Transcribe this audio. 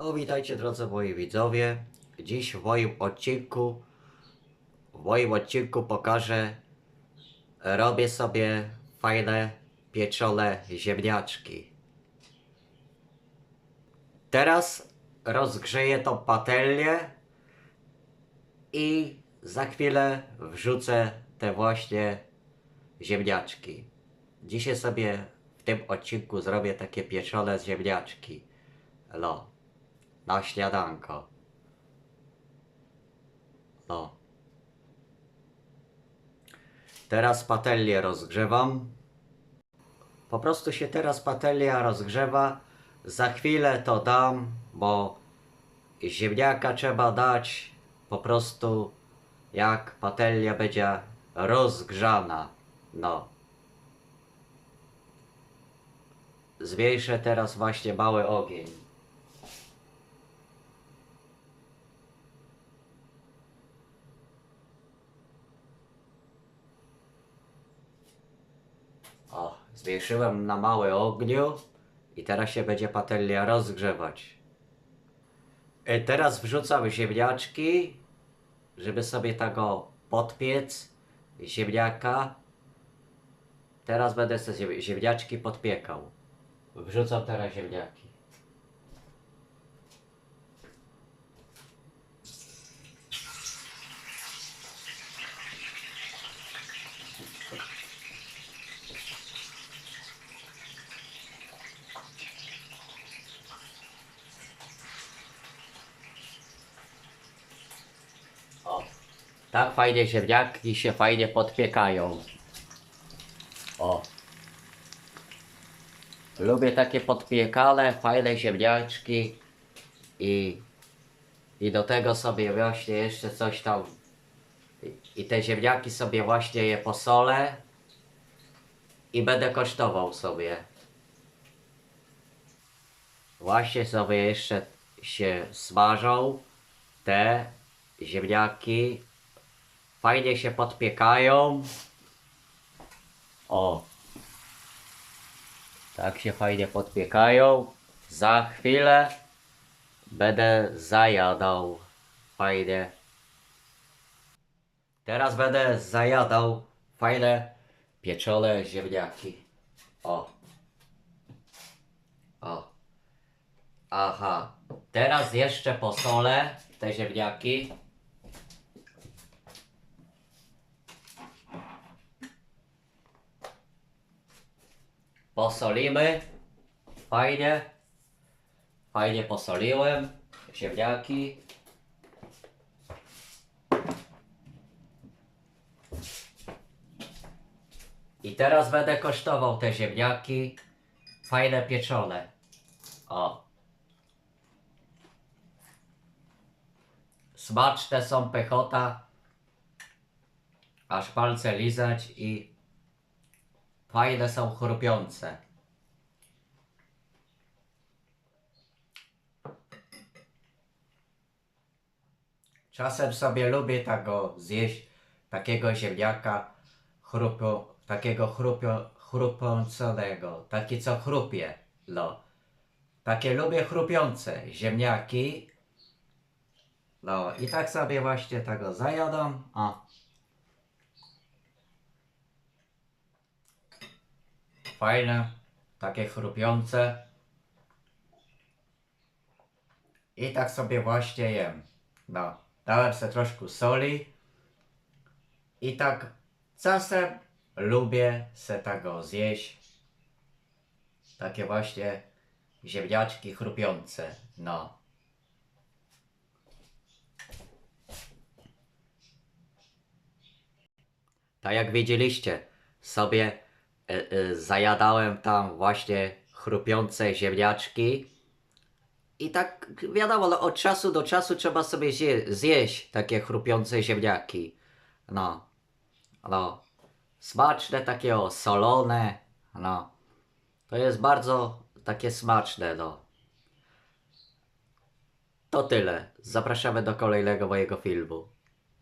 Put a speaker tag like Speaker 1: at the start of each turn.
Speaker 1: No witajcie drodzy moi widzowie. Dziś w moim odcinku w moim odcinku pokażę robię sobie fajne pieczone ziemniaczki. Teraz rozgrzeję tą patelnię i za chwilę wrzucę te właśnie ziemniaczki. Dzisiaj sobie w tym odcinku zrobię takie pieczone ziemniaczki. No, na śniadanko. No. Teraz patelnię rozgrzewam. Po prostu się teraz patelnia rozgrzewa. Za chwilę to dam, bo ziemniaka trzeba dać po prostu jak patelnia będzie rozgrzana. No. Zmniejszę teraz właśnie mały ogień. O, zwiększyłem na małe ogniu i teraz się będzie patelnia rozgrzewać. E, Teraz wrzucam ziemniaczki, żeby sobie tego podpiec, ziemniaka. Teraz będę te ziem- ziemniaczki podpiekał. Wrzucam teraz ziemniaki. Tak fajnie ziemniaki się fajnie podpiekają. O. Lubię takie podpiekane, fajne ziemniaczki i, i do tego sobie właśnie jeszcze coś tam i, te ziemniaki sobie właśnie je posolę i będę kosztował sobie. Właśnie sobie jeszcze się smażą te ziemniaki. Fajnie się podpiekają. O. Tak się fajnie podpiekają. Za chwilę będę zajadał. Fajnie. Teraz będę zajadał fajne pieczone ziemniaki. O. O. Aha. Teraz jeszcze posolę te ziemniaki. Posolimy. Fajnie. Fajnie posoliłem. Ziemniaki. I teraz będę kosztował te ziemniaki. Fajne pieczone. O. Smaczne są pechota. Aż palce lizać i fajne są chrupiące. Czasem sobie lubię tego zjeść, takiego ziemniaka chrupio, takiego chrupio, chrupiącego, taki co chrupie, no. Takie lubię chrupiące ziemniaki, no i tak sobie właśnie tego zajadam. O. Fajne, takie chrupiące. I tak sobie właśnie jem. No, dałem sobie troszkę soli. I tak czasem lubię se tego zjeść. Takie właśnie ziemniaczki chrupiące. No. Tak jak widzieliście, sobie zajadałem tam właśnie chrupiące ziemniaczki. I tak wiadomo, no, od czasu do czasu trzeba sobie zje, zjeść takie chrupiące ziemniaki. No, no, smaczne, takie o, solone, no. To jest bardzo takie smaczne, no. To tyle. Zapraszamy do kolejnego mojego filmu.